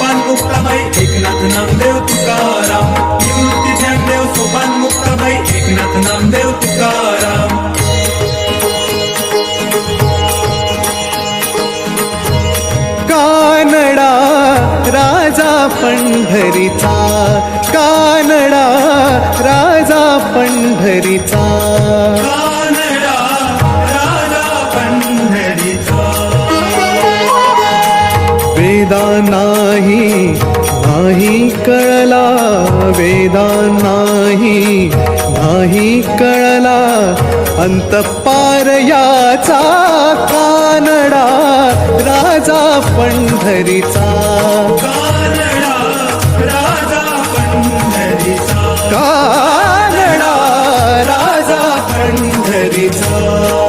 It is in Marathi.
मुक्ताबाई एकनाथ नामदेव तुकाराम. निवृत्ती ज्ञानदेव सोपान मुक्ताबाई एकनाथ नामदेव तुकाराम. कानडा राजा पंढरीचा कानडा राजा पंढरीचा. कानडा राजा पंढरीचा. वेदा नाही नाही कळला वेदा नाही नाही कळला अंतपार याचा कानडा राजा पंढरीचा कानडा राजा पंढरीचा. कानडा राजा पंढरीचा.